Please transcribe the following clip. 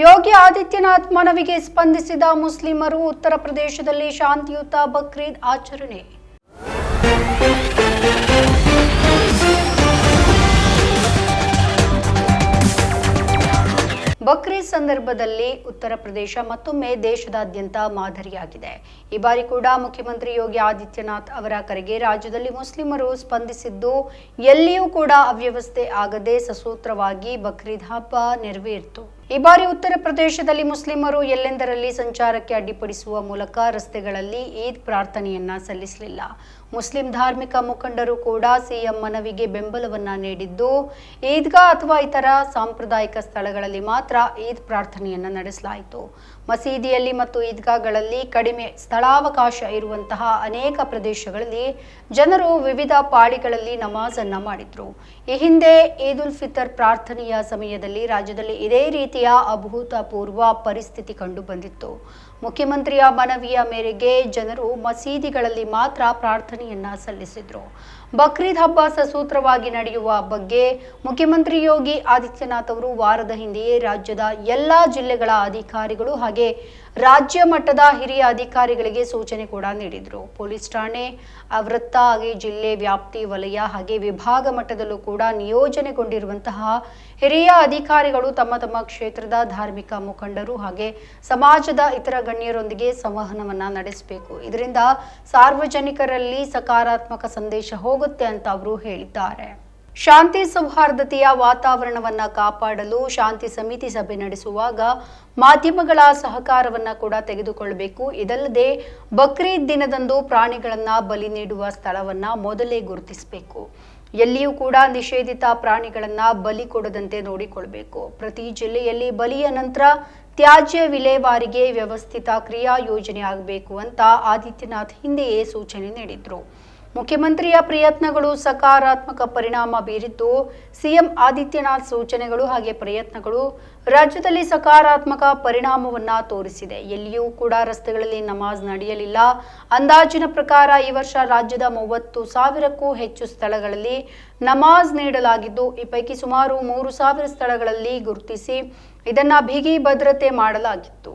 ಯೋಗಿ ಆದಿತ್ಯನಾಥ್ ಮನವಿಗೆ ಸ್ಪಂದಿಸಿದ ಮುಸ್ಲಿಮರು ಉತ್ತರ ಪ್ರದೇಶದಲ್ಲಿ ಶಾಂತಿಯುತ ಬಕ್ರೀದ್ ಆಚರಣೆ. ಬಕ್ರೀದ್ ಸಂದರ್ಭದಲ್ಲಿ ಉತ್ತರ ಪ್ರದೇಶ ಮತ್ತೊಮ್ಮೆ ದೇಶದಾದ್ಯಂತ ಮಾದರಿಯಾಗಿದೆ. ಈ ಬಾರಿ ಕೂಡ ಮುಖ್ಯಮಂತ್ರಿ ಯೋಗಿ ಆದಿತ್ಯನಾಥ್ ಅವರ ಕರೆಗೆ ರಾಜ್ಯದಲ್ಲಿ ಮುಸ್ಲಿಮರು ಸ್ಪಂದಿಸಿದ್ದು, ಎಲ್ಲಿಯೂ ಕೂಡ ಅವ್ಯವಸ್ಥೆ ಆಗದೆ ಸಸೂತ್ರವಾಗಿ ಬಕ್ರೀದ್ ಹಬ್ಬ ನೆರವೇರಿತು. ಈ ಬಾರಿ ಉತ್ತರ ಪ್ರದೇಶದಲ್ಲಿ ಮುಸ್ಲಿಮರು ಎಲ್ಲೆಂದರಲ್ಲಿ ಸಂಚಾರಕ್ಕೆ ಅಡ್ಡಿಪಡಿಸುವ ಮೂಲಕ ರಸ್ತೆಗಳಲ್ಲಿ ಈದ್ ಪ್ರಾರ್ಥನೆಯನ್ನ ಸಲ್ಲಿಸಲಿಲ್ಲ. ಮುಸ್ಲಿಂ ಧಾರ್ಮಿಕ ಮುಖಂಡರು ಕೂಡ ಸಿಎಂ ಮನವಿಗೆ ಬೆಂಬಲವನ್ನ ನೀಡಿದ್ದು, ಈದ್ಗಾ ಅಥವಾ ಇತರ ಸಾಂಪ್ರದಾಯಿಕ ಸ್ಥಳಗಳಲ್ಲಿ ಮಾತ್ರ ಈದ್ ಪ್ರಾರ್ಥನೆಯನ್ನ ನಡೆಸಲಾಯಿತು. ಮಸೀದಿಯಲ್ಲಿ ಮತ್ತು ಈದ್ಗಾಗಳಲ್ಲಿ ಕಡಿಮೆ ಸ್ಥಳಾವಕಾಶ ಇರುವಂತಹ ಅನೇಕ ಪ್ರದೇಶಗಳಲ್ಲಿ ಜನರು ವಿವಿಧ ಪಾಳಿಗಳಲ್ಲಿ ನಮಾಜ್ ಅನ್ನ ಮಾಡಿದ್ರು. ಈ ಹಿಂದೆ ಈದ್ ಉಲ್ ಫಿತರ್ ಪ್ರಾರ್ಥನೆಯ ಸಮಯದಲ್ಲಿ ರಾಜ್ಯದಲ್ಲಿ ಇದೇ ರೀತಿಯ ಅಭೂತಪೂರ್ವ ಪರಿಸ್ಥಿತಿ ಕಂಡು ಬಂದಿತ್ತು. ಮುಖ್ಯಮಂತ್ರಿಯ ಮನವಿಯ ಮೇರೆಗೆ ಜನರು ಮಸೀದಿಗಳಲ್ಲಿ ಮಾತ್ರ ಪ್ರಾರ್ಥನೆಯನ್ನ ಸಲ್ಲಿಸಿದ್ರು. ಬಕ್ರೀದ್ ಹಬ್ಬ ಸಸೂತ್ರವಾಗಿ ನಡೆಯುವ ಬಗ್ಗೆ ಮುಖ್ಯಮಂತ್ರಿ ಯೋಗಿ ಆದಿತ್ಯನಾಥ್ ಅವರು ವಾರದ ಹಿಂದೆಯೇ ರಾಜ್ಯದ ಎಲ್ಲಾ ಜಿಲ್ಲೆಗಳ ಅಧಿಕಾರಿಗಳು ಹಾಗೆ ರಾಜ್ಯ ಮಟ್ಟದ ಹಿರಿಯ ಅಧಿಕಾರಿಗಳಿಗೆ ಸೂಚನೆ ಕೂಡ ನೀಡಿದ್ರು. ಪೊಲೀಸ್ ಠಾಣೆ ವೃತ್ತ ಹಾಗೆ ಜಿಲ್ಲೆ ವ್ಯಾಪ್ತಿ ವಲಯ ಹಾಗೆ ವಿಭಾಗ ಮಟ್ಟದಲ್ಲೂ ಕೂಡ ನಿಯೋಜನೆಗೊಂಡಿರುವಂತಹ ಹಿರಿಯ ಅಧಿಕಾರಿಗಳು ತಮ್ಮ ತಮ್ಮ ಕ್ಷೇತ್ರದ ಧಾರ್ಮಿಕ ಮುಖಂಡರು ಹಾಗೆ ಸಮಾಜದ ಇತರ ಗಣ್ಯರೊಂದಿಗೆ ಸಂವಹನವನ್ನ ನಡೆಸಬೇಕು. ಇದರಿಂದ ಸಾರ್ವಜನಿಕರಲ್ಲಿ ಸಕಾರಾತ್ಮಕ ಸಂದೇಶ ಹೋಗುತ್ತೆ ಅಂತ ಅವರು ಹೇಳಿದ್ದಾರೆ. ಶಾಂತಿ ಸೌಹಾರ್ದತೆಯ ವಾತಾವರಣವನ್ನ ಕಾಪಾಡಲು ಶಾಂತಿ ಸಮಿತಿ ಸಭೆ ನಡೆಸುವಾಗ ಮಾಧ್ಯಮಗಳ ಸಹಕಾರವನ್ನ ಕೂಡ ತೆಗೆದುಕೊಳ್ಳಬೇಕು ಇದಲ್ಲದೆ ಬಕ್ರೀದ್ ದಿನದಂದು ಪ್ರಾಣಿಗಳನ್ನ ಬಲಿ ನೀಡುವ ಸ್ಥಳವನ್ನ ಮೊದಲೇ ಗುರುತಿಸಬೇಕು. ಎಲ್ಲಿಯೂ ಕೂಡ ನಿಷೇಧಿತ ಪ್ರಾಣಿಗಳನ್ನ ಬಲಿ ಕೊಡದಂತೆ ನೋಡಿಕೊಳ್ಬೇಕು. ಪ್ರತಿ ಜಿಲ್ಲೆಯಲ್ಲಿ ಬಲಿಯ ನಂತರ ತ್ಯಾಜ್ಯ ವಿಲೇವಾರಿಗೆ ವ್ಯವಸ್ಥಿತ ಕ್ರಿಯಾ ಯೋಜನೆ ಆಗಬೇಕು ಅಂತ ಆದಿತ್ಯನಾಥ್ ಹಿಂದೆಯೇ ಸೂಚನೆ ನೀಡಿದ್ರು. ಮುಖ್ಯಮಂತ್ರಿಯ ಪ್ರಯತ್ನಗಳು ಸಕಾರಾತ್ಮಕ ಪರಿಣಾಮ ಬೀರಿದ್ದು, ಸಿಎಂ ಆದಿತ್ಯನಾಥ್ ಸೂಚನೆಗಳು ಹಾಗೆ ಪ್ರಯತ್ನಗಳು ರಾಜ್ಯದಲ್ಲಿ ಸಕಾರಾತ್ಮಕ ಪರಿಣಾಮವನ್ನ ತೋರಿಸಿದೆ. ಎಲ್ಲಿಯೂ ಕೂಡ ರಸ್ತೆಗಳಲ್ಲಿ ನಮಾಜ್ ನಡೆಯಲಿಲ್ಲ. ಅಂದಾಜಿನ ಪ್ರಕಾರ ಈ ವರ್ಷ ರಾಜ್ಯದ ಮೂವತ್ತು ಸಾವಿರಕ್ಕೂ ಹೆಚ್ಚು ಸ್ಥಳಗಳಲ್ಲಿ ನಮಾಜ್ ನೀಡಲಾಗಿದ್ದು, ಈ ಪೈಕಿ ಸುಮಾರು ಮೂರು ಸಾವಿರ ಸ್ಥಳಗಳಲ್ಲಿ ಗುರುತಿಸಿ ಇದನ್ನ ಬಿಗಿ ಭದ್ರತೆ ಮಾಡಲಾಗಿತ್ತು.